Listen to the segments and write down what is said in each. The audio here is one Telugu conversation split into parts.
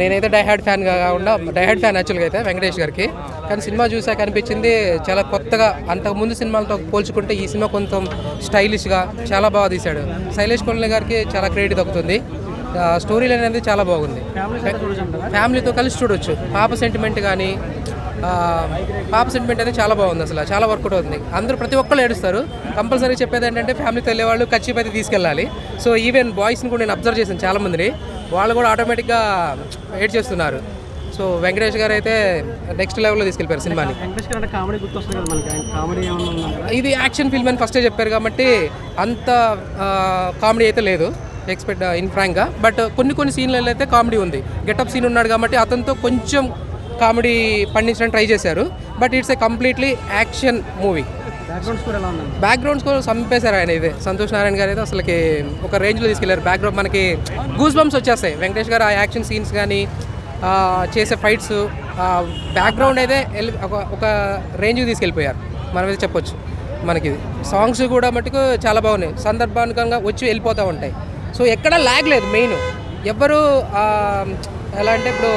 నేనైతే డైహార్డ్ ఫ్యాన్ కాకుండా డైహార్డ్ ఫ్యాన్ యాక్చువల్గా అయితే వెంకటేష్ గారికి. కానీ సినిమా చూసాక అనిపించింది చాలా కొత్తగా. అంతకు ముందు సినిమాలతో పోల్చుకుంటే ఈ సినిమా కొంచెం స్టైలిష్గా చాలా బాగా తీశాడు. శైలేష్ కొల్లి గారికి చాలా క్రెడిట్ దక్కుతుంది. స్టోరీ లైన్ అనేది చాలా బాగుంది. ఫ్యామిలీతో కలిసి చూడొచ్చు. పాప సెంటిమెంట్ కానీ పాప సెంటిమెంట్ అనేది చాలా బాగుంది అసలు. చాలా వర్కౌట్ అవుతుంది. అందరూ ప్రతి ఒక్కళ్ళు ఏడుస్తారు. కంపల్సరీ చెప్పేది ఏంటంటే ఫ్యామిలీతో వెళ్ళే వాళ్ళు ఖర్చు అయితే తీసుకెళ్ళాలి. సో ఈవెన్ బాయ్స్ని కూడా నేను అబ్జర్వ్ చేశాను చాలా మందిని వాళ్ళు కూడా ఆటోమేటిక్గా ఏడ్ చేస్తున్నారు. సో వెంకటేష్ గారు అయితే నెక్స్ట్ లెవెల్లో తీసుకెళ్ళిపోయారు సినిమాని. ఇది యాక్షన్ ఫిల్మ్ అని ఫస్టే చెప్పారు కాబట్టి అంత కామెడీ అయితే లేదు ఎక్స్పెక్ట్ ఇన్ ఫ్రాంక్గా బట్ కొన్ని కొన్ని సీన్లలో అయితే కామెడీ ఉంది. గెటప్ సీన్ ఉన్నాడు కాబట్టి అతనితో కొంచెం కామెడీ పండించడానికి ట్రై చేశారు. But it's a completely action movie background score backgrounds కూడా చంపేశారు ఆయన ఇది. సంతోష్ నారాయణ గారు అయితే అసలుకి ఒక రేంజ్లో తీసుకెళ్ళారు. బ్యాక్గ్రౌండ్ మనకి గూస్ బంప్స్ వచ్చేస్తాయి. వెంకటేష్ గారు ఆ యాక్షన్ సీన్స్ కానీ చేసే ఫైట్స్ బ్యాక్గ్రౌండ్ అయితే ఒక ఒక రేంజ్కి తీసుకెళ్ళిపోయారు. మనం అయితే చెప్పొచ్చు మనకి సాంగ్స్ కూడా మటుకు చాలా బాగున్నాయి. సందర్భానుకంగా వచ్చి వెళ్ళిపోతూ ఉంటాయి. సో ఎక్కడ ల్యాగ్ లేదు మెయిన్ ఎవ్వరు ఎలా అంటే ఇప్పుడు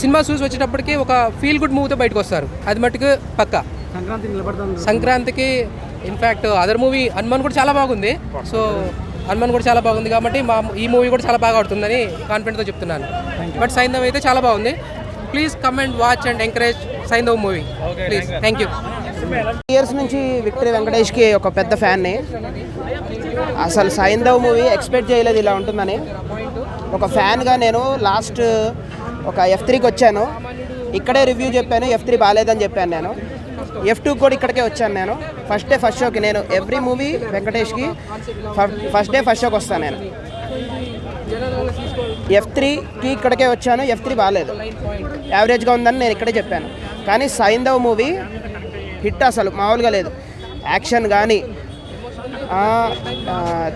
సినిమా చూసి వచ్చేటప్పటికి ఒక ఫీల్ గుడ్ మూవీతో బయటకు వస్తారు. అది మటుకు పక్కా. సంక్రాంతికి ఇన్ఫ్యాక్ట్ అదర్ మూవీ హనుమాన్ కూడా చాలా బాగుంది. సో హనుమాన్ కూడా చాలా బాగుంది కాబట్టి మా ఈ మూవీ కూడా చాలా బాగా ఆడుతుందని కాన్ఫిడెంట్తో చెప్తున్నాను. బట్ సైంధవ్ అయితే చాలా బాగుంది. Please come and watch and encourage Saindhav movie please thank you years నుంచి విక్టరీ వెంకటేష్కి ఒక పెద్ద ఫ్యాన్ని అసలు సైంధవ్ మూవీ ఎక్స్పెక్ట్ చేయలేదు ఇలా ఉంటుందని. ఒక ఫ్యాన్గా నేను లాస్ట్ ఒక ఎఫ్ త్రీకి వచ్చాను. ఇక్కడే రివ్యూ చెప్పాను ఎఫ్ త్రీ బాగాలేదని చెప్పాను నేను. ఎఫ్ టూ కూడా ఇక్కడికే వచ్చాను నేను. ఫస్ట్ డే ఫస్ట్ షోకి నేను ఎవ్రీ మూవీ వెంకటేష్కి ఫస్ట్ డే ఫస్ట్ షోకి వస్తాను నేను. ఎఫ్ త్రీకి ఇక్కడికే వచ్చాను. ఎఫ్ త్రీ బాగాలేదు యావరేజ్గా ఉందని నేను ఇక్కడే చెప్పాను. కానీ సైంధవ్ మూవీ హిట్ అసలు మామూలుగా లేదు. యాక్షన్ కానీ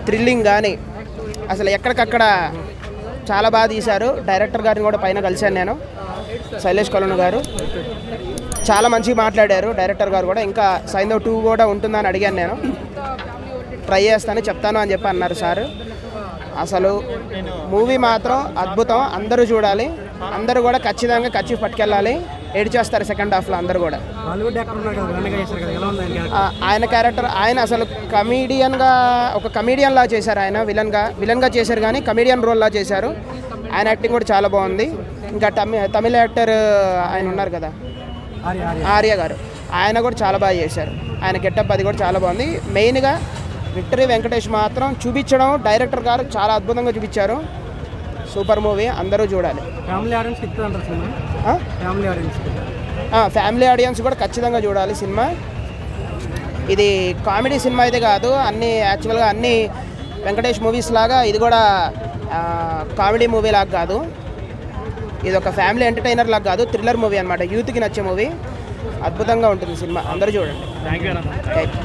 థ్రిల్లింగ్ కానీ అసలు ఎక్కడికక్కడ చాలా బాగా తీశారు. డైరెక్టర్ గారిని కూడా పైన కలిశాను నేను. శైలేష్ కొలను గారు. చాలా మంచిగా మాట్లాడారు డైరెక్టర్ గారు కూడా. ఇంకా సైంధవ్ టూ కూడా ఉంటుందని అడిగాను నేను. ట్రై చేస్తాను చెప్తాను అని చెప్పి అన్నారు సార్. అసలు మూవీ మాత్రం అద్భుతం. అందరూ చూడాలి. అందరూ కూడా ఖచ్చితంగా ఖర్చు పట్టుకెళ్ళాలి. ఏడ్ చేస్తారు సెకండ్ హాఫ్లో అందరూ కూడా. ఆయన క్యారెక్టర్ ఆయన అసలు కమీడియన్గా ఒక కమీడియన్ లా చేశారు ఆయన విలన్గా విలన్గా చేశారు కానీ కమీడియన్ రోల్ లా చేశారు. ఆయన యాక్టింగ్ కూడా చాలా బాగుంది. ఇంకా తమి తమిళ యాక్టర్ ఆయన ఉన్నారు కదా. ఆర్య గారు. ఆయన కూడా చాలా బాగా చేశారు. ఆయన గెటప్ అది కూడా చాలా బాగుంది. మెయిన్గా విక్టరీ వెంకటేష్ మాత్రం చూపించడం డైరెక్టర్ గారు చాలా అద్భుతంగా చూపించారు. సూపర్ మూవీ అందరూ చూడాలి. Family audience? ఫ్యామిలీ ఫ్యామిలీ కూడా ఖచ్చితంగా చూడాలి సినిమా. ఇది కామెడీ సినిమా అయితే కాదు అన్ని యాక్చువల్గా అన్ని వెంకటేష్ మూవీస్ లాగా ఇది కూడా కామెడీ మూవీ లాగా కాదు. ఇది ఒక ఫ్యామిలీ ఎంటర్టైనర్ లాగా కాదు థ్రిల్లర్ మూవీ అనమాట యూత్కి నచ్చే మూవీ. అద్భుతంగా ఉంటుంది సినిమా. అందరూ చూడండి. Thank you right